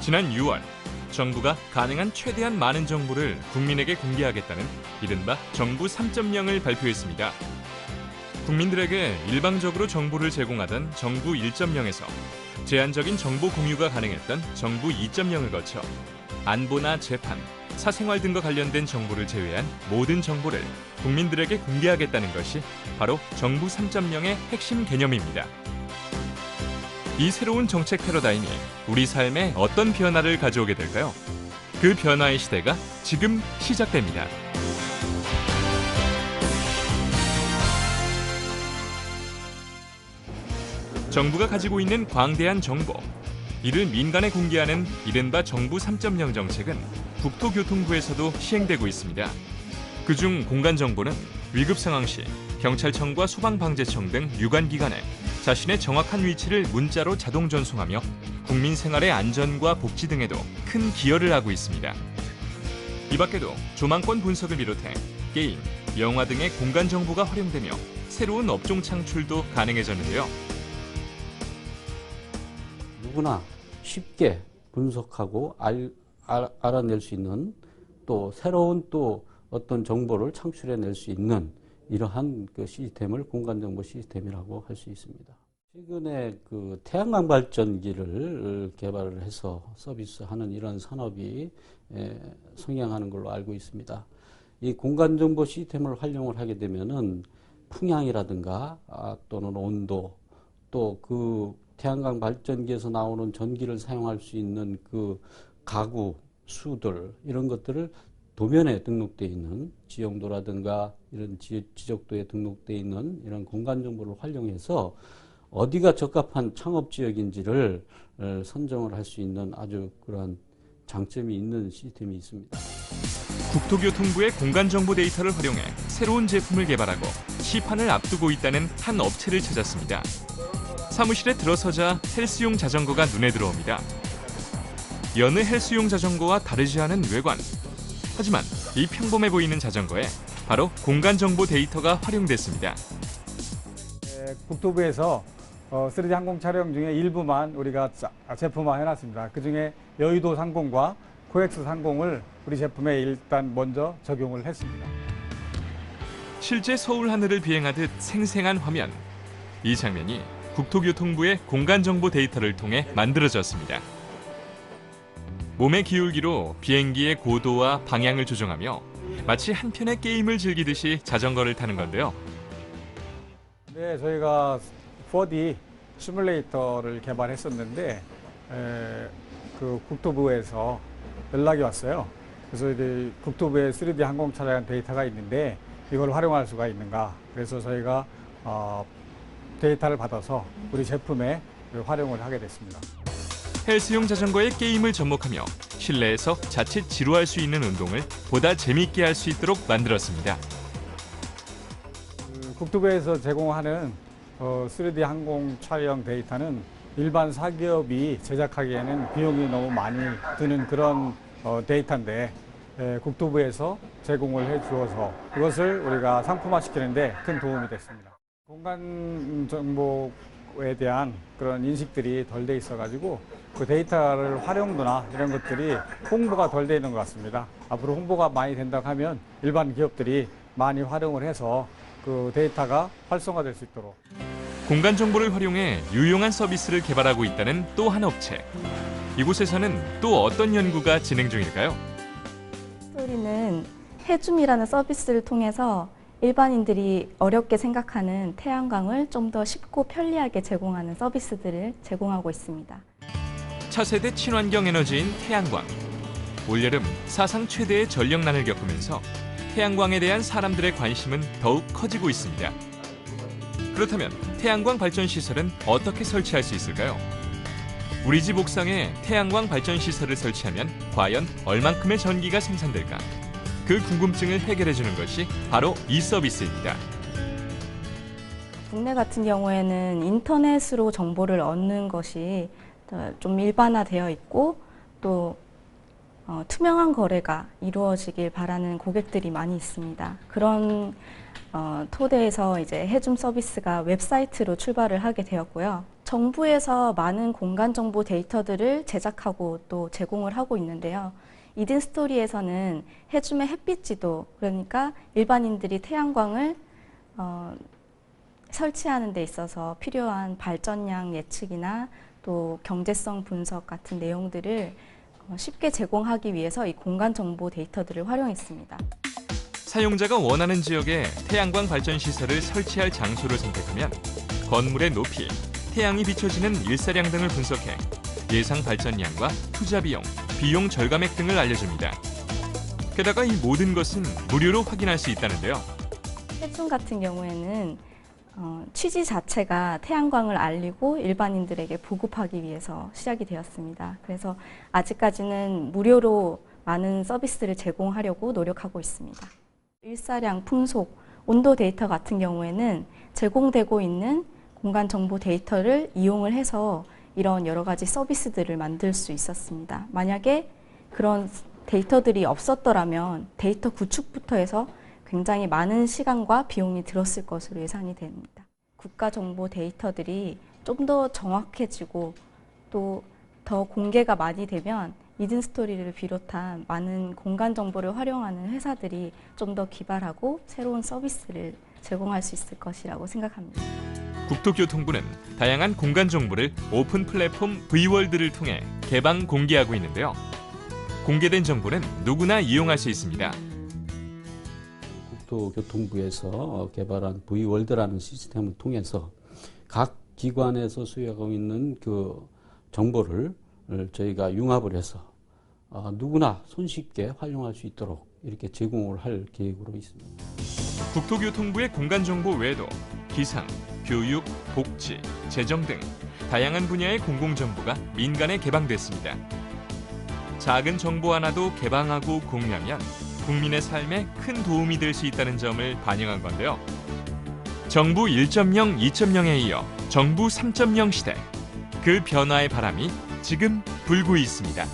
지난 6월 정부가 가능한 최대한 많은 정보를 국민에게 공개하겠다는 이른바 정부 3.0을 발표했습니다. 국민들에게 일방적으로 정보를 제공하던 정부 1.0에서 제한적인 정보 공유가 가능했던 정부 2.0을 거쳐 안보나 재판, 사생활 등과 관련된 정보를 제외한 모든 정보를 국민들에게 공개하겠다는 것이 바로 정부 3.0의 핵심 개념입니다. 이 새로운 정책 패러다임이 우리 삶에 어떤 변화를 가져오게 될까요? 그 변화의 시대가 지금 시작됩니다. 정부가 가지고 있는 광대한 정보, 이를 민간에 공개하는 이른바 정부 3.0 정책은 국토교통부에서도 시행되고 있습니다. 그중 공간 정보는 위급 상황 시 경찰청과 소방방재청 등 유관기관에 자신의 정확한 위치를 문자로 자동 전송하며 국민 생활의 안전과 복지 등에도 큰 기여를 하고 있습니다. 이 밖에도 조망권 분석을 비롯해 게임, 영화 등의 공간 정보가 활용되며 새로운 업종 창출도 가능해졌는데요. 누구나 쉽게 분석하고 알, 알, 알아낼 수 있는 또 새로운 또 어떤 정보를 창출해낼 수 있는 이러한 그 시스템을 공간정보 시스템이라고 할 수 있습니다. 최근에 그 태양광 발전기를 개발을 해서 서비스하는 이런 산업이 에, 성행하는 걸로 알고 있습니다. 이 공간 정보 시스템을 활용을 하게 되면은 풍향이라든가 아, 또는 온도 또 그 태양광 발전기에서 나오는 전기를 사용할 수 있는 그 가구 수들 이런 것들을 도면에 등록되어 있는 지용도라든가 이런 지, 지적도에 등록되어 있는 이런 공간 정보를 활용해서 어디가 적합한 창업 지역인지를 어, 선정을 할 수 있는 아주 그러한 장점이 있는 시스템이 있습니다. 국토교통부의 공간정보 데이터를 활용해 새로운 제품을 개발하고 시판을 앞두고 있다는 한 업체를 찾았습니다. 사무실에 들어서자 헬스용 자전거가 눈에 들어옵니다. 여느 헬스용 자전거와 다르지 않은 외관. 하지만 이 평범해 보이는 자전거에 바로 공간정보 데이터가 활용됐습니다. 에, 국토부에서 어, 3D 항공 촬영 중에 일부만 우리가 자- 제품화 해놨습니다. 그 중에 여의도 상공과 코엑스 상공을 우리 제품에 일단 먼저 적용을 했습니다. 실제 서울 하늘을 비행하듯 생생한 화면. 이 장면이 국토교통부의 공간정보 데이터를 통해 만들어졌습니다. 몸의 기울기로 비행기의 고도와 방향을 조정하며 마치 한편의 게임을 즐기듯이 자전거를 타는 건데요. 네, 저희가 4D 시뮬레이터를 개발했었는데 에, 그 국토부에서 연락이 왔어요. 그래서 이제 국토부에 3D 항공 촬영 데이터가 있는데 이걸 활용할 수가 있는가? 그래서 저희가 어, 데이터를 받아서 우리 제품에 활용을 하게 됐습니다. 헬스용 자전거의 게임을 접목하며 실내에서 자칫 지루할 수 있는 운동을 보다 재미있게 할 수 있도록 만들었습니다. 그 국토부에서 제공하는 어, 3D 항공 촬영 데이터는 일반 사기업이 제작하기에는 비용이 너무 많이 드는 그런 어, 데이터인데 에, 국토부에서 제공을 해 주어서 그것을 우리가 상품화 시키는데 큰 도움이 됐습니다. 공간 정보에 대한 그런 인식들이 덜 돼 있어 가지고 그 데이터를 활용도나 이런 것들이 홍보가 덜 돼 있는 것 같습니다. 앞으로 홍보가 많이 된다고 하면 일반 기업들이 많이 활용을 해서 그 데이터가 활성화될 수 있도록 공간 정보를 활용해 유용한 서비스를 개발하고 있다는 또 한 업체. 이곳에서는 또 어떤 연구가 진행 중일까요? 스토리는 해줌이라는 서비스를 통해서 일반인들이 어렵게 생각하는 태양광을 좀 더 쉽고 편리하게 제공하는 서비스들을 제공하고 있습니다. 차세대 친환경 에너지인 태양광. 올여름 사상 최대의 전력난을 겪으면서 태양광에 대한 사람들의 관심은 더욱 커지고 있습니다. 그렇다면 태양광 발전 시설은 어떻게 설치할 수 있을까요? 우리 집 옥상에 태양광 발전 시설을 설치하면 과연 얼만큼의 전기가 생산될까? 그 궁금증을 해결해 주는 것이 바로 이 서비스입니다. 국내 같은 경우에는 인터넷으로 정보를 얻는 것이 더좀 일반화되어 있고 또 어, 투명한 거래가 이루어지길 바라는 고객들이 많이 있습니다. 그런 어, 토대에서 이제 해줌 서비스가 웹사이트로 출발을 하게 되었고요. 정부에서 많은 공간 정보 데이터들을 제작하고 또 제공을 하고 있는데요. 이든 스토리에서는 해줌의 햇빛 지도, 그러니까 일반인들이 태양광을 어, 설치하는 데 있어서 필요한 발전량 예측이나 또 경제성 분석 같은 내용들을 어, 쉽게 제공하기 위해서 이 공간 정보 데이터들을 활용했습니다. 사용자가 원하는 지역에 태양광 발전 시설을 설치할 장소를 선택하면 건물의 높이, 태양이 비춰지는 일사량 등을 분석해 예상 발전량과 투자 비용, 비용 절감액 등을 알려줍니다. 게다가 이 모든 것은 무료로 확인할 수 있다는데요. 해중 같은 경우에는 어, 취지 자체가 태양광을 알리고 일반인들에게 보급하기 위해서 시작이 되었습니다. 그래서 아직까지는 무료로 많은 서비스를 제공하려고 노력하고 있습니다. 일사량, 풍속, 온도 데이터 같은 경우에는 제공되고 있는 공간 정보 데이터를 이용을 해서 이런 여러 가지 서비스들을 만들 수 있었습니다. 만약에 그런 데이터들이 없었더라면 데이터 구축부터 해서 굉장히 많은 시간과 비용이 들었을 것으로 예상이 됩니다. 국가 정보 데이터들이 좀 더 정확해지고 또 더 공개가 많이 되면 이든 스토리를 비롯한 많은 공간 정보를 활용하는 회사들이 좀 더 기발하고 새로운 서비스를 제공할 수 있을 것이라고 생각합니다. 국토교통부는 다양한 공간 정보를 오픈 플랫폼 V월드를 통해 개방 공개하고 있는데요. 공개된 정보는 누구나 이용할 수 있습니다. 국토교통부에서 개발한 V월드라는 시스템을 통해서 각 기관에서 수여하고 있는 그 정보를 저희가 융합을 해서 어, 누구나 손쉽게 활용할 수 있도록 이렇게 제공을 할 계획으로 있습니다. 국토교통부의 공간 정보 외에도 기상, 교육, 복지, 재정 등 다양한 분야의 공공 정보가 민간에 개방됐습니다. 작은 정보 하나도 개방하고 공유하면 국민의 삶에 큰 도움이 될 수 있다는 점을 반영한 건데요. 정부 1.0, 2.0에 이어 정부 3.0 시대. 그 변화의 바람이 지금 불고 있습니다.